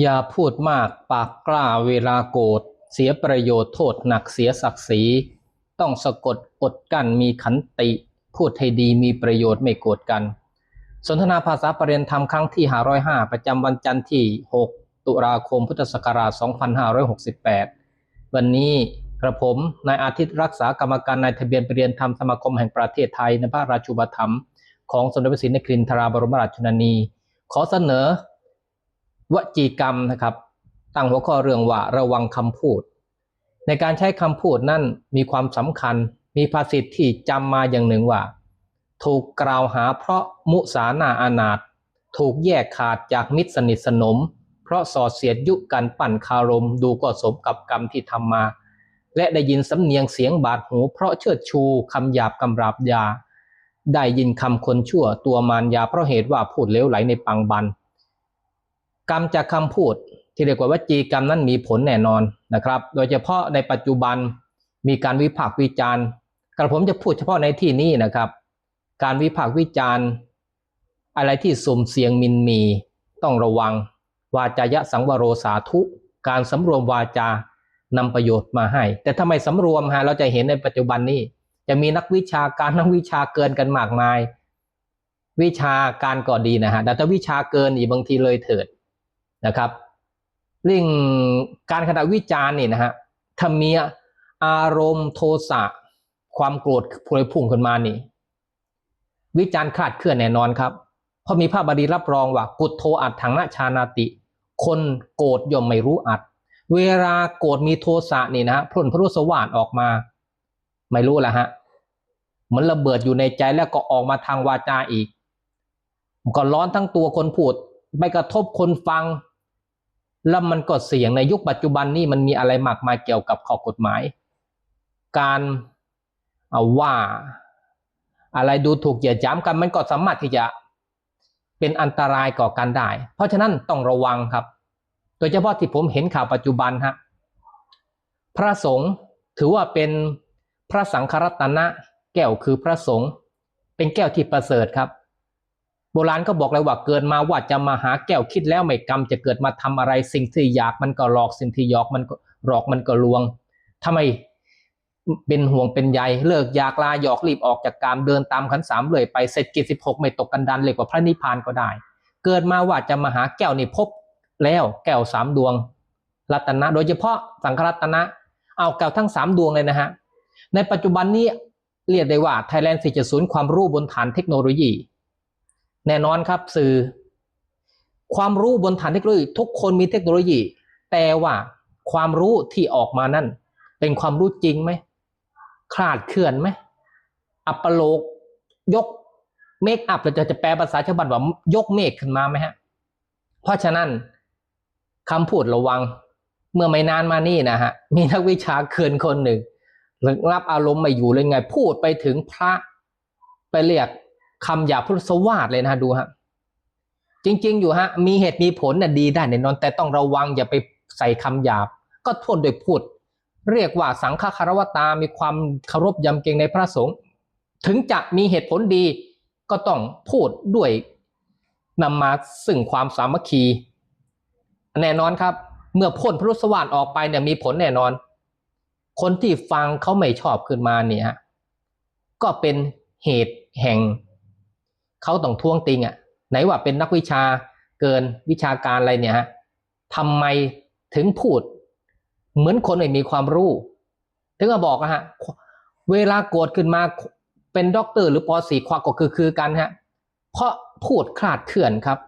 อย่าพูดมากปากกล้าเวลาโกรธเสียประโยชน์โทษหนักเสียศักดิ์ศรีต้องสะกดอดกั้นมีขันติ พูดให้ดีมีประโยชน์ไม่โกรธกัน สนทนาภาษาประเรียนธรรมครั้งที่ 505 ประจำวันจันทร์ที่ 6 ตุลาคมพุทธศักราช 2568 วันนี้กระผมนายอาทิตย์รักษากรรมการนายทะเบียนประเรียนธรรมสมาคมแห่งประเทศไทยในพระราชูปถัมภ์ของสมเด็จพระศรีนครินทราบรมราชชนนี ขอเสนอ วจีกรรมนะครับ ตั้งหัวข้อเรื่องว่าระวังคำพูด ในการใช้คำพูดนั่นมีความสำคัญ มีภาษิตที่จำมาอย่างหนึ่งว่า ถูกกล่าวหาเพราะมุสานาอานาถถูกแยกขาดจากมิตรสนิทสนม เพราะสอดเสียดยุกันปั่นคารม ดูก็สมกับกรรมที่ทำมา และได้ยินสำเนียงเสียงบาดหู เพราะเชิดชูคำหยาบกำราบยา ได้ยินคำคนชั่วตัวมารยาเพราะเหตุว่าพูดเลวไหลในปังบัน กรรมจากคำพูดที่เรียกว่าวจีกรรมนั้นมีผลแน่นอนนะครับ โดยเฉพาะในปัจจุบันมีการวิพากษ์วิจารณ์กระผมจะพูดเฉพาะในที่นี้นะครับ การวิพากษ์วิจารณ์ อะไรที่สุ่มเสียงมินมี ต้องระวัง วาจายะสังวโรสาธุ การสำรวมวาจานำประโยชน์มาให้ แต่ถ้าไมสำรวมฮะเราจะเห็นในปัจจุบันนี้ จะมีนักวิชาการนักวิชาเกินกันมากมาย วิชาการก็ดีนะฮะแต่ถ้าวิชาเกินอีกบางทีเลยเถิด นะครับเรื่องการขณะวิจารณ์นี่นะฮะถ้ามีอารมณ์โทสะความโกรธพลอยพุ่งขึ้นมานี่ วิจารณ์คลาดเคลื่อนแน่นอนครับ เพราะมีพระบาลีรับรองว่า กุศโทอัดถังนาชานาติ คนโกรธย่อมไม่รู้อัด เวลาโกรธมีโทสะนี่นะฮะพ่นพรุสว่าดออกมา ไม่รู้ละฮะเหมือนระเบิดอยู่ในใจแล้วก็ออกมาทางวาจาอีกก็ร้อนทั้งตัวคนพูดไปกระทบคนฟัง แล้วมันก็เสี่ยงในยุคปัจจุบันนี้มันมีอะไรมากมายเกี่ยวกับข้อกฎหมาย การาว่าอะไรดูถูกเหยียดหยามกันมันก็สามารถที่จะเป็นอันตรายก่อกันได้ เพราะฉะนั้นต้องระวังครับ โดยเฉพาะที่ผมเห็นข่าวปัจจุบันฮะพระสงฆ์ถือว่าเป็นพระสังฆรัตนะ แก้วคือพระสงฆ์เป็นแก้วที่ประเสริฐครับ โบราณก็บอกเลยว่าเกิดมาว่าจะมาหาแก้วคิดแล้วไม่กรรมจะเกิดมาทำอะไรสิ่งที่อยากมันก็หลอกสิ่งที่หยอกมันก็หลอกมันก็ลวงทำไมเป็นห่วงเป็นใยเลิกอยากลาหยอกรีบออกจากกามเดินตามขันสามเลยไปเสร็จกิจสิบหกไม่ตกกันดันเลยกว่าพระนิพพานก็ได้ เกิดมาว่าจะมาหาแก้วนี่พบแล้วแก้วสามดวง รัตนะ โดยเฉพาะสังฆรัตนะ เอาแก้วทั้งสามดวงเลยนะฮะในปัจจุบันนี้เรียกได้ว่า Thailand 4.0 ความรู้บนฐานเทคโนโลยี แน่นอนครับสื่อ ความรู้บนฐานเทคโนโลยีทุกคนมีเทคโนโลยี แต่ว่าความรู้ที่ออกมานั่น เป็นความรู้จริงไหมคลาดเคลื่อนไหมอัปโลกยกเมคอัพเราจะจะแปลภาษาชาวบ้านว่ายกเมฆขึ้นมาไหมฮะ เพราะฉะนั้นคำพูดระวังเมื่อไม่นานมานี่นะฮะ มีนักวิชาเคือนคนหนึ่งรับอารมณ์ไม่อยู่เลยไง พูดไปถึงพระไปเรียก คำหยาพุทธสวาสเลยนะดูฮะจริง ๆ อยู่ฮะมีเหตุมีผลน่ะดีได้แน่นอน แต่ต้องระวังอย่าไปใส่คำหยาบ ก็โทษโดยพูด เรียกว่าสังฆคารวตา มีความเคารพยำเกรงในพระสงฆ์ถึงจะมีเหตุผลดี ก็ต้องพูดด้วยนำมาซึ่งความสามัคคี แน่นอนครับ เมื่อพ่นพรุสวาสออกไปเนี่ยมีผลแน่นอน คนที่ฟังเขาไม่ชอบขึ้นมาเนี่ยก็เป็นเหตุแห่ง เขาต้องท้วงติงอะไหนว่าเป็นนักวิชาเกินวิชาการอะไรเนี่ยฮะทำไมถึงพูด เหมือนคนไม่มีความรู้ ถึงจะบอกนะฮะเวลาโกรธขึ้นมาเป็นด็อกเตอร์หรือปอสีควาก็คือคือกันฮะเพราะพูดคลาดเคลื่อนครับ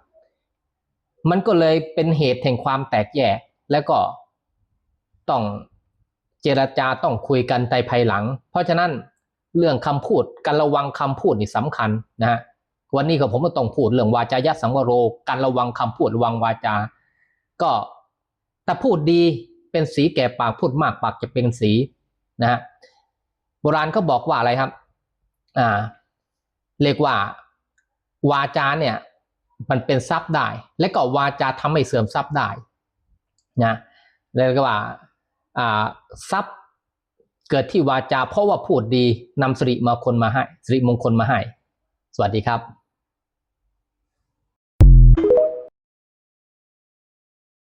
มันก็เลยเป็นเหตุแห่งความแตกแยกแล้วก็ต้องเจรจาต้องคุยกันในภายหลัง เพราะฉะนั้นเรื่องคำพูดการระวังคำพูดนี่สำคัญนะฮะ วันนี้ก็ผมก็ต้องพูดเรื่องวาจายะสังวโร การระวังคำพูดระวังวาจา ก็ถ้าพูดดีเป็นสีแก่ปากพูดมากปากจะเป็นสีนะฮะโบราณก็บอกว่าอะไรครับอ่าเรียกว่าวาจาเนี่ยมันเป็นทรัพย์ได้ และก็วาจาทำให้เสื่อมทรัพย์ได้นะเรียกว่าอ่าทรัพย์เกิดที่วาจาเพราะว่าพูดดีนำสิริมงคลมาให้สิริมงคลมาให้ สวัสดีครับ